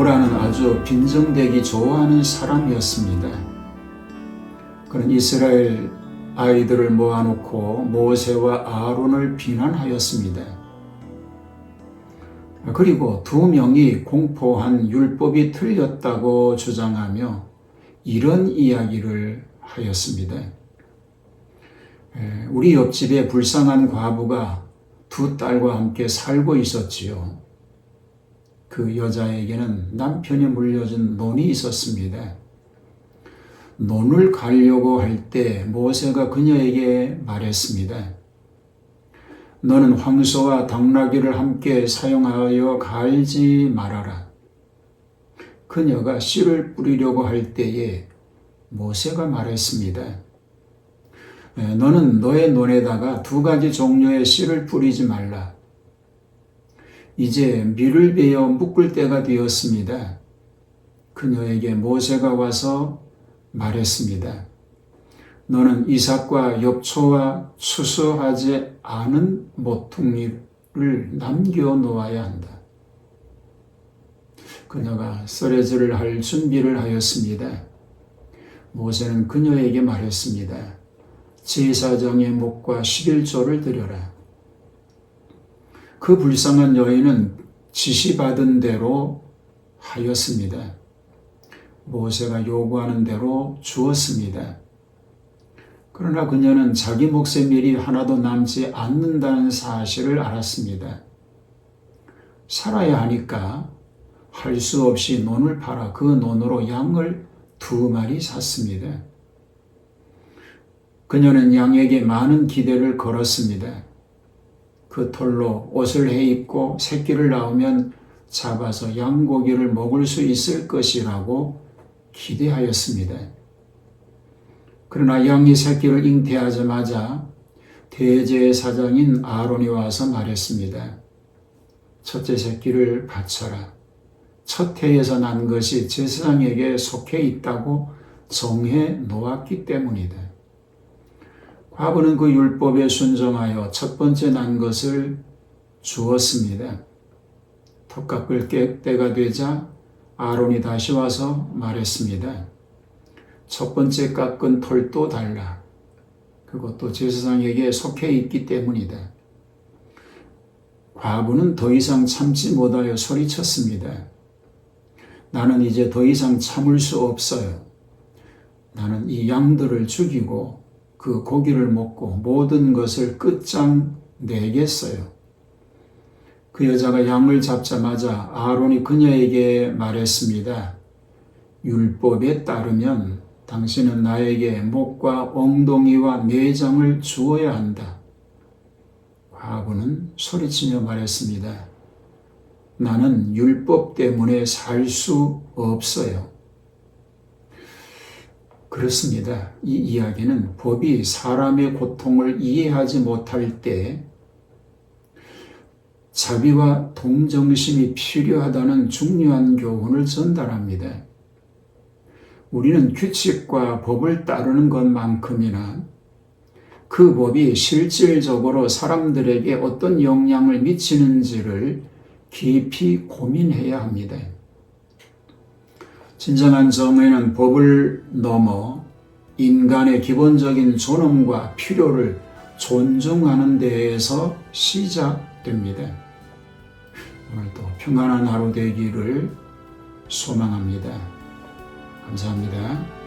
데보라는 아주 빈정대기 좋아하는 사람이었습니다. 그는 이스라엘 아이들을 모아놓고 모세와 아론을 비난하였습니다. 그리고 두 명이 공포한 율법이 틀렸다고 주장하며 이런 이야기를 하였습니다. 에, 우리 옆집에 불쌍한 과부가 두 딸과 함께 살고 있었지요. 그 여자에게는 남편이 물려준 논이 있었습니다. 논을 가려고 할 때 모세가 그녀에게 말했습니다. 너는 황소와 당나귀를 함께 사용하여 갈지 말아라. 그녀가 씨를 뿌리려고 할 때에 모세가 말했습니다. 에, 너는 너의 논에다가 두 가지 종류의 씨를 뿌리지 말라. 이제 밀을 베어 묶을 때가 되었습니다. 그녀에게 모세가 와서 말했습니다. 너는 이삭과 엽초와 추수하지 않은 모퉁이를 남겨 놓아야 한다. 그녀가 썰레질을 할 준비를 하였습니다. 모세는 그녀에게 말했습니다. 제사장의 목과 11조를 드려라. 그 불쌍한 여인은 지시받은 대로 하였습니다. 모세가 요구하는 대로 주었습니다. 그러나 그녀는 자기 몫의 밀이 하나도 남지 않는다는 사실을 알았습니다. 살아야 하니까 할 수 없이 논을 팔아 그 논으로 양을 두 마리 샀습니다. 그녀는 양에게 많은 기대를 걸었습니다. 그 털로 옷을 해 입고 새끼를 낳으면 잡아서 양고기를 먹을 수 있을 것이라고 기대하였습니다. 그러나 양이 새끼를 잉태하자마자 대제사장인 아론이 와서 말했습니다. 첫째 새끼를 바쳐라. 첫 해에서 난 것이 제사장에게 속해 있다고 정해 놓았기 때문이다. 과부는 그 율법에 순종하여 첫 번째 난 것을 주었습니다. 턱 깎을 때가 되자 아론이 다시 와서 말했습니다. 첫 번째 깎은 털도 달라. 그것도 제사장에게 속해 있기 때문이다. 과부는 더 이상 참지 못하여 소리쳤습니다. 나는 이제 더 이상 참을 수 없어요. 나는 이 양들을 죽이고 그 고기를 먹고 모든 것을 끝장 내겠어요. 그 여자가 양을 잡자마자 아론이 그녀에게 말했습니다. 율법에 따르면 당신은 나에게 목과 엉덩이와 내장을 주어야 한다. 과부는 소리치며 말했습니다. 나는 율법 때문에 살 수 없어요. 그렇습니다. 이 이야기는 법이 사람의 고통을 이해하지 못할 때 자비와 동정심이 필요하다는 중요한 교훈을 전달합니다. 우리는 규칙과 법을 따르는 것만큼이나 그 법이 실질적으로 사람들에게 어떤 영향을 미치는지를 깊이 고민해야 합니다. 진정한 정의는 법을 넘어 인간의 기본적인 존엄과 필요를 존중하는 데에서 시작됩니다. 오늘도 평안한 하루 되기를 소망합니다. 감사합니다.